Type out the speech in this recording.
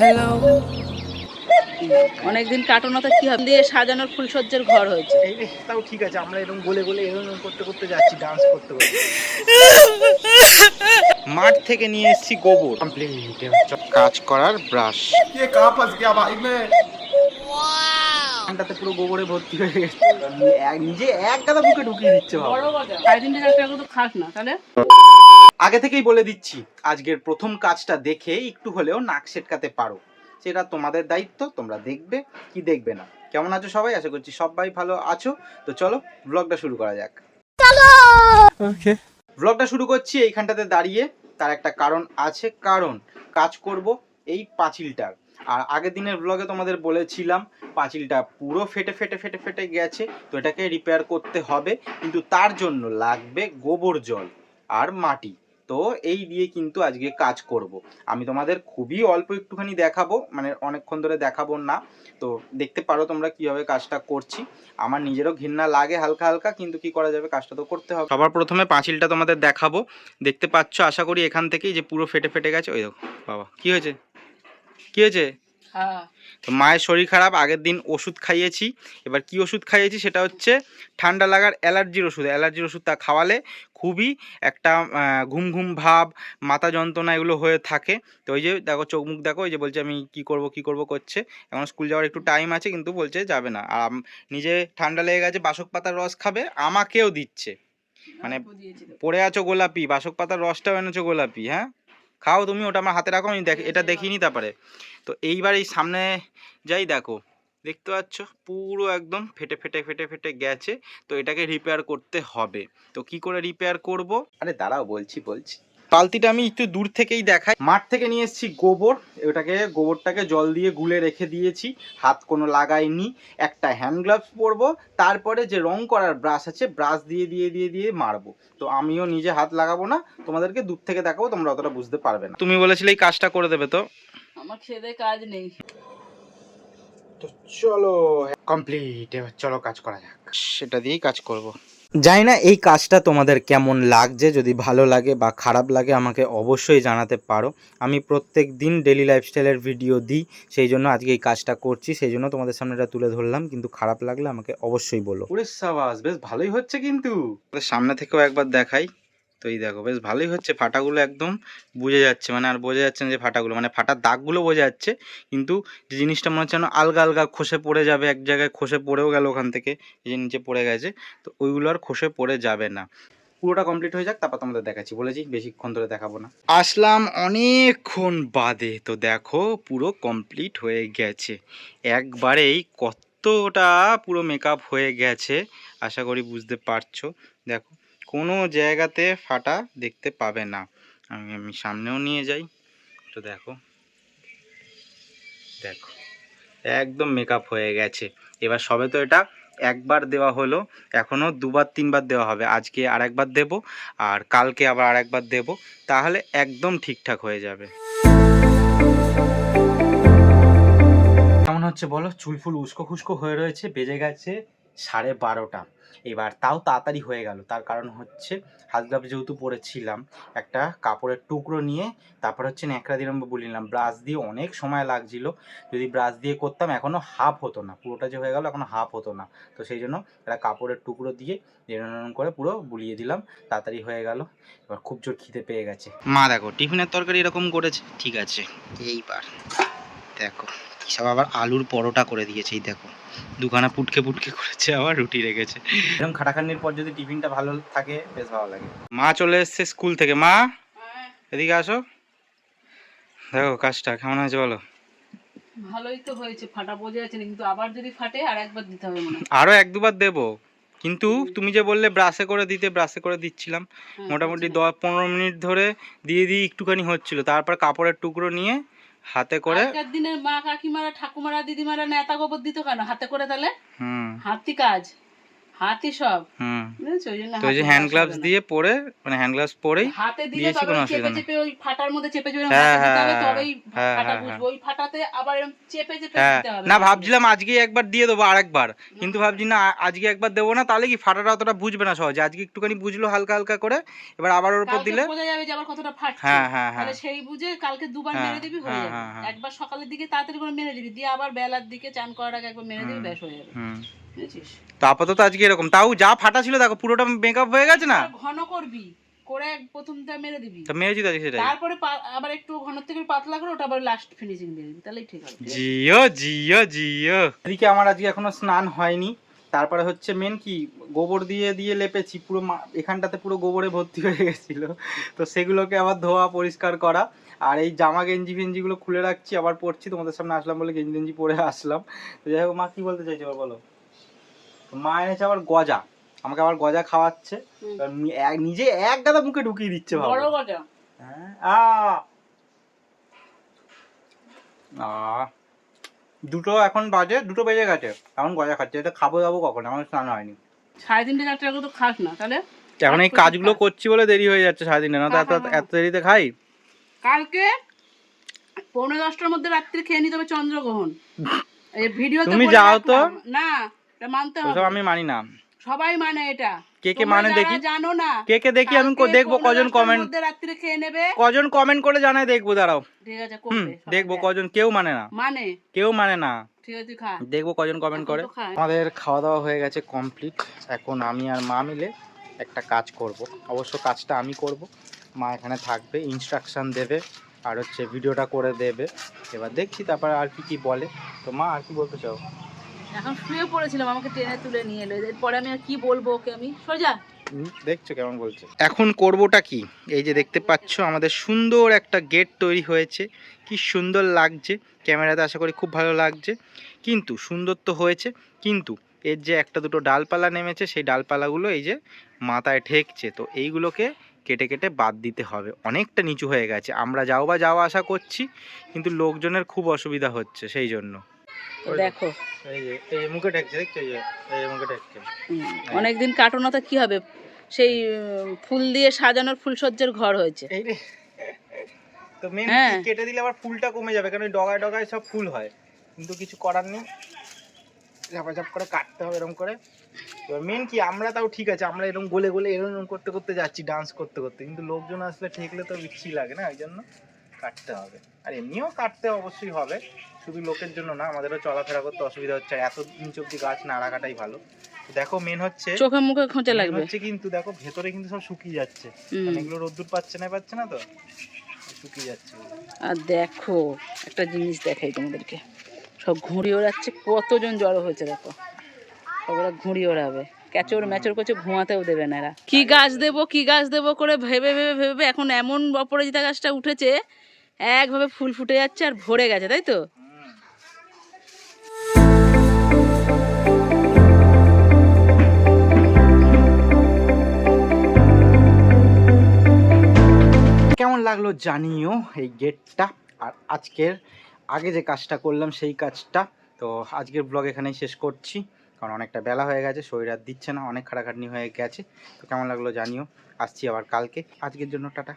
Hello অনেকদিন কাটানোতে কি হবে? দিয়ে সাজানোর ফুলসজ্জার ঘর হয়েছে। তাও ঠিক আছে আমরা এরকম বলে বলে এরকম করতে করতে যাচ্ছি ডান্স করতে করতে। মাঠ থেকে নিয়ে এসেছি গোবর। কমপ্লিট কাজ করার ব্রাশ কে কাপাস কে বাইক মে ঠান্ডাতে পুরো গোবরে ভর্তি হয়ে গেছে। নিজে এক গাদা বুকে ঢুকিয়ে দিচ্ছে বাবা। সাড়ে তিনটে চারটে তো খাস না তাহলে? আগে থেকেই বলে দিচ্ছি আজকের প্রথম কাজটা দেখে একটু হলেও নাক সেটকাতে পারো। সেটা তোমাদের দায়িত্ব তোমরা দেখবে কি দেখবে না। কেমন আছো সবাই? আশা করছি সবাই ভালো আছো। তো চলো ব্লগটা শুরু করা যাক। ব্লগটা শুরু করছি এইখানটাতে দাঁড়িয়ে। তার একটা কারণ আছে কারণ কাজ করব এই পাঁচিলটার। আর আগের দিনের ব্লগে তোমাদের বলেছিলাম পাঁচিলটা পুরো ফেটে ফেটে ফেটে ফেটে গেছে। তো এটাকে রিপেয়ার করতে হবে। কিন্তু তার জন্য লাগবে গোবর জল আর মাটি। তো এই দিয়ে কিন্তু আজকে কাজ করব। আমি তোমাদের খুবই অল্প একটুখানি দেখাবো মানে অনেকক্ষণ ধরে দেখাবো না। তো দেখতে পারো তোমরা কীভাবে কাজটা করছি। আমার নিজেরও ঘৃণা লাগে হালকা হালকা, কিন্তু কি করা যাবে কাজটা তো করতে হবে। সবার প্রথমে পাঁচিলটা তোমাদের দেখাবো। দেখতে পাচ্ছ, আশা করি এখান থেকেই যে পুরো ফেটে ফেটে গেছে। ওই দেখো, বাবা, কি হয়েছে? কি হয়েছে? হ্যাঁ তো মায়ের শরীর খারাপ আগের দিন ওষুধ খাইয়েছি। এবার কি ওষুধ খাইয়েছি সেটা হচ্ছে ঠান্ডা লাগার অ্যালার্জির ওষুধ। অ্যালার্জির ওষুধটা খাওয়ালে খুবই একটা ঘুম ঘুম ভাব মাথা যন্ত্রণা এগুলো হয়ে থাকে। তো ওই যে দেখো চোখ মুখ দেখো ওই যে বলছে আমি কি করব কি করব করছে। এখন স্কুল যাওয়ার একটু টাইম আছে কিন্তু বলছে যাবে না। আর নিজে ঠান্ডা লেগে গেছে বাসক পাতার রস খাবে আমাকেও দিচ্ছে। মানে পড়ে আছো গোলাপি বাসক পাতার রসটাও এনেছো গোলাপি হ্যাঁ? খাও তুমি, ওটা আমার হাতে রাখো, আমি দেখ, এটা দেখিনি তারপরে তো এইবার এই সামনে যাই, দেখো, দেখতে পাচ্ছ? পুরো একদম ফেটে ফেটে ফেটে ফেটে গেছে। তো এটাকে রিপেয়ার করতে হবে। তো কি করে রিপেয়ার করব? আরে দাঁড়াও, বলছি বলছি। বালতিটা আমি একটু দূর থেকেই দেখাই। মাঠ থেকে নিয়ে এসেছি গোবর। ওটাকে গোবরটাকে জল দিয়ে গুলে রেখে দিয়েছি। হাত কোনো লাগাইনি। একটা হ্যান্ড গ্লাভস পরবো। তারপরে যে রং করার ব্রাশ আছে ব্রাশ দিয়ে দিয়ে দিয়ে দিয়ে মারবো। তো আমিও নিজে হাত লাগাবো না তোমাদেরকে দূর থেকে দেখাবো তোমরা অতটা বুঝতে পারবে না। তুমি বলেছিলে এই কাজটা করে দেবে তো? আমার খেদে কাজ নেই। তো চলো কমপ্লিট এবার চলো কাজ করা যাক। সেটা দিয়েই কাজ করব। জানি না এই কাজটা তোমাদের কেমন লাগছে যদি ভালো লাগে বা খারাপ লাগে আমাকে অবশ্যই জানাতে পারো। আমি প্রত্যেক দিন ডেলি লাইফস্টাইলের ভিডিও দিই সেই জন্য আজকে এই কাজটা করছি সেই জন্য তোমাদের সামনে এটা তুলে ধরলাম কিন্তু খারাপ লাগলে আমাকে অবশ্যই বলো। ওরে সাবাস বেশ ভালোই হচ্ছে কিন্তু। সামনে থেকেও একবার দেখাই। তো এই দেখো, বেশ ভালোই হচ্ছে ফাটাগুলো একদম বুঝে যাচ্ছে। মানে আর বোঝা যাচ্ছে না যে ফাটাগুলো মানে ফাটার দাগগুলো বোঝা যাচ্ছে, কিন্তু যে জিনিসটা মনে হচ্ছে যেন আলগা আলগা খসে পড়ে যাবে, এক জায়গায় খসে পড়েও গেল ওখান থেকে যে নিচে পড়ে গেছে, তো ওইগুলো আর খসে পড়ে যাবে না। পুরোটা কমপ্লিট হয়ে যাক, তারপর তোমাদের দেখাচ্ছি। বলেছি, বেশিক্ষণ ধরে দেখাবো না। আসলাম অনেকক্ষণ বাদে, তো দেখো পুরো কমপ্লিট হয়ে গেছে। একবারেই কতটা পুরো মেকআপ হয়ে গেছে, আশা করি বুঝতে পারছ। দেখো কোনো জায়গাতে ফাটা দেখতে পাবে না। আমি আমি সামনেও নিয়ে যাই। তো দেখো। দেখো। একদম মেকআপ হয়ে গেছে। এবার সবে তো এটা একবার দেওয়া হলো। এখনও দুবার, তিনবার দেওয়া হবে। আজকে আর একবার দেবো আর কালকে আবার আর একবার দেবো। তাহলে একদম ঠিকঠাক হয়ে যাবে। কেমন হচ্ছে বলো? চুল ফুল উস্কো খুস্কো হয়ে রয়েছে। বেজে গেছে সাড়ে বারোটা। এবার তাও তাড়াতাড়ি হয়ে গেল। তার কারণ হচ্ছে হাত গ্লাভ যেহেতু পরেছিলাম, একটা কাপড়ের টুকরো নিয়ে, তারপর হচ্ছে ন্যাকড়া দিলাম বলিলাম ব্রাশ দিয়ে অনেক সময় লাগছিল। যদি ব্রাশ দিয়ে করতাম এখনও হাফ হতো না। পুরোটা যে হয়ে গেল এখনও হাফ হতো না। তো সেই জন্য একটা কাপড়ের টুকরো দিয়ে এরম করে পুরো বুলিয়ে দিলাম। তাড়াতাড়ি হয়ে গেল। এবার খুব জোর খিদে পেয়ে গেছে। মা দেখো, টিফিনের তরকারি এরকম করেছে। ঠিক আছে, এইবার দেখো। সব আবার আলুর পরোটা করে দিয়েছে এই দেখো। দুখানা পুটকে পুটকে করেছে আবার রুটি রেখেছে। এরকম খাটাখান্নির পর যদি টিফিনটা ভালো থাকে বেশ ভালো লাগে। মা চলে এসছে স্কুল থেকে। মা এদিকে আসো। দেখো কাজটা কেমন হয়েছে বলো? ভালোই তো হয়েছে ফাটা বোঝা যাচ্ছে কিন্তু আবার যদি ফাটে আর একবার দিতে হবে মনে আরও এক দুবার দেবো। কিন্তু তুমি যে বললে ব্রাশে করে দিতে ব্রাশে করে দিচ্ছিলাম। হ্যাঁ, মোটামুটি দশ পনেরো মিনিট ধরে দিয়ে দিয়ে একটুখানি হচ্ছিল। তারপর কাপড়ের টুকরো নিয়ে হাতে করে আগেকার দিনে মা কাকিমারা ঠাকুমারা দিদিমারা নেতা গোবর দিত কেন? হাতে করে তাহলে? হুম। হাতি কাজ। হাতি সব। হুম। তো যে হ্যান্ড গ্লাভস দিয়ে পরে মানে হ্যান্ড গ্লাভস পরেই হাতে দিলে তবে চেপে। চেপে ওই ফাটার মধ্যে চেপে হ্যাঁ, হ্যাঁ, তবেই হ্যাঁ, ফাটা বুঝব। ওই ফাটাতে আবার এরকম চেপে চেপে দিতে হবে। না ভাবছিলাম আজকে একবার দিয়ে দেবো আরেকবার। কিন্তু ভাবছি না আজকে একবার দেবো না তাহলে কি ফাটাটা অতটা বুঝবে না সহজে। আজকে একটুখানি বুঝলো হালকা হালকা করে এবার আবার ওর উপর দিলে বোঝা যাবে যে আবার কতটা ফাটছে। হ্যাঁ হ্যাঁ হ্যাঁ। তাহলে সেই বুঝে কালকে দুবার মেরে দিবি হয়ে যাবে। একবার সকালের দিকে তাড়াতাড়ি করে মেরে দিবি দিয়ে আবার বেলার দিকে চান করার আগে একবার মেরে দিবি ব্যাস হয়ে যাবে। বুঝেছিস? তো আপাতত আজকে এরকম। তাও যা ফাটা ছিল দেখো পুরোটা মেকআপ হয়ে গেছে না? ঘন করবি করে প্রথমটা মেরে দিবি। তো মেরেছি তো আজকে সেটাই। তারপরে আবার একটু ঘন থেকে পাতলা করে ওটা আবার লাস্ট ফিনিশিং দিয়ে দিবি তাহলেই ঠিক হবে। জিও জিও জিও। এদিকে আমার আজকে এখনও স্নান হয়নি। তারপরে হচ্ছে মেন কি গোবর দিয়ে দিয়ে লেপেছি পুরো মা- এখানটাতে পুরো গোবরে ভর্তি হয়ে গেছিল। তো সেগুলোকে আবার ধোয়া পরিষ্কার করা। আর এই জামা গেঞ্জি ফেঞ্জিগুলো খুলে রাখছি আবার পরছি তোমাদের সামনে আসলাম বলে গেঞ্জি টেঞ্জি পরে আসলাম। তো যাই হোক মা কি বলতে চাইছো বলো? মা এনেছে আবার গজা। আমাকে আবার গজা খাওয়াচ্ছে। নিজে এক গাদা মুখে ঢুকিয়ে দিচ্ছে বড় গজা। হ্যাঁ, আ। আ। দুটো এখন বাজে দুটো বেজে গেছে। এখন গজা খাচ্ছে। এটা খাব দাবো কখন? এখন স্নান হয়নি। সাড়ে তিনটে চারটে আগে তো খাস না তাহলে এখন এই কাজগুলো করছি বলে দেরি হয়ে যাচ্ছে সাড়ে তিনটে। না তো এত। এত দেরিতে খাই? কালকে পৌনে দশটার মধ্যে রাত্রে খেয়ে নিতে হবে চন্দ্রগ্রহণ। এই ভিডিও তুমি যাও তো। না এটা মানতে হবে। আমি মানি না। সবাই মানে এটা। কে কে মানে দেখি? জানো না কে কে দেখি? আমি দেখব কজন কমেন্ট রাত্রে খেয়ে নেবে। কজন কমেন্ট করে জানাই দেখব দাঁড়াও। ঠিক আছে করবে দেখব কজন কেউ মানে না। মানে? কেউ মানে না। দেখব কজন কমেন্ট করে। আমাদের খাওয়া দাওয়া হয়ে গেছে কমপ্লিট এখন আমি আর মা মিলে একটা কাজ করব। অবশ্য কাজটা আমি করব। মা এখানে থাকবে ইনস্ট্রাকশন দেবে আর হচ্ছে ভিডিওটা করে দেবে। এবার দেখছি তারপর আর কি কি বলে। তো মা আর কি বলতে চাও? এখন শুয়ে পড়েছিলাম, আমাকে টেনে তুলে নিয়ে এলো। এরপরে আমি আর কি বলব ওকে আমি? সোজা? দেখছ কেমন বলছে। এখন করবোটা কি? এই যে দেখতে পাচ্ছ, আমাদের সুন্দর একটা গেট তৈরি হয়েছে। কি সুন্দর লাগছে। ক্যামেরাতে আশা করি খুব ভালো লাগছে। কিন্তু সুন্দর তো হয়েছে, কিন্তু এর যে একটা দুটো ডালপালা নেমেছে, সেই ডালপালাগুলো এই যে মাথায় ঠেকছে। তো এইগুলোকে কেটে কেটে বাদ দিতে হবে। অনেকটা নিচু হয়ে গেছে। আমরা যাও বা যাওয়া আসা করছি, কিন্তু লোকজনের খুব অসুবিধা হচ্ছে, সেই জন্য। দেখো। এই যে এই মুখে ঠেকছে দেখছ এই মুখে অনেকদিন কাটানো তো কি হবে? সেই ফুল দিয়ে সাজানোর ফুলসজ্জার ঘর হয়েছে। তো মেন হ্যাঁ। কেটে দিলে আবার ফুলটা কমে যাবে কারণ ডগায় ডগায় সব ফুল হয়। কিন্তু কিছু করার নেই। ঝাপাঝাপ করে কাটতে হবে এরকম করে। এবার মেন কি আমরা তাও ঠিক আছে আমরা এরকম গোলে গোলে এরকম এরকম করতে করতে যাচ্ছি ডান্স করতে করতে। কিন্তু লোকজন আসলে ঠেকলে তো বিচ্ছি লাগে না ওই জন্য। কাটতে হবে। আর এমনিও কাটতে অবশ্যই হবে। শুধু লোকের জন্য না আমাদেরও চলাফেরা করতে অসুবিধা হচ্ছে। এত নিচ অব্দি গাছ না রাখাটাই ভালো। দেখো মেন হচ্ছে চোখে মুখে খোঁচা লাগবে। হচ্ছে কিন্তু দেখো ভেতরে কিন্তু সব শুকিয়ে যাচ্ছে। মানে এগুলো রোদ্দুর পাচ্ছে না পাচ্ছে না তো? শুকিয়ে যাচ্ছে। আর দেখো একটা জিনিস দেখাই তোমাদেরকে। সব ঘুড়ি ওড়াচ্ছে কতজন জড়ো হয়েছে দেখো। ওরা ঘুড়ি ওড়াবে। ক্যাচর ম্যাচর করছে ঘুমাতেও দেবে না এরা। কি গাছ দেবো কি গাছ দেবো করে ভেবে ভেবে ভেবে এখন এমন অপরাজিতা গাছটা উঠেছে একভাবে ফুল ফুটে যাচ্ছে আর ভরে গেছে তাই তো? কেমন লাগল জানিও এই গেটটা আর আজকের আগে যে কাজটা করলাম সেই কাজটা। তো আজকের ব্লগ এখানেই শেষ করছি। কারণ অনেকটা বেলা হয়ে গেছে, শরীর আর দিচ্ছে না, অনেক খাটাখাটনি হয়ে গেছে। তো কেমন লাগল জানিও, আসছি আবার কালকে। আজকের জন্য টাটা।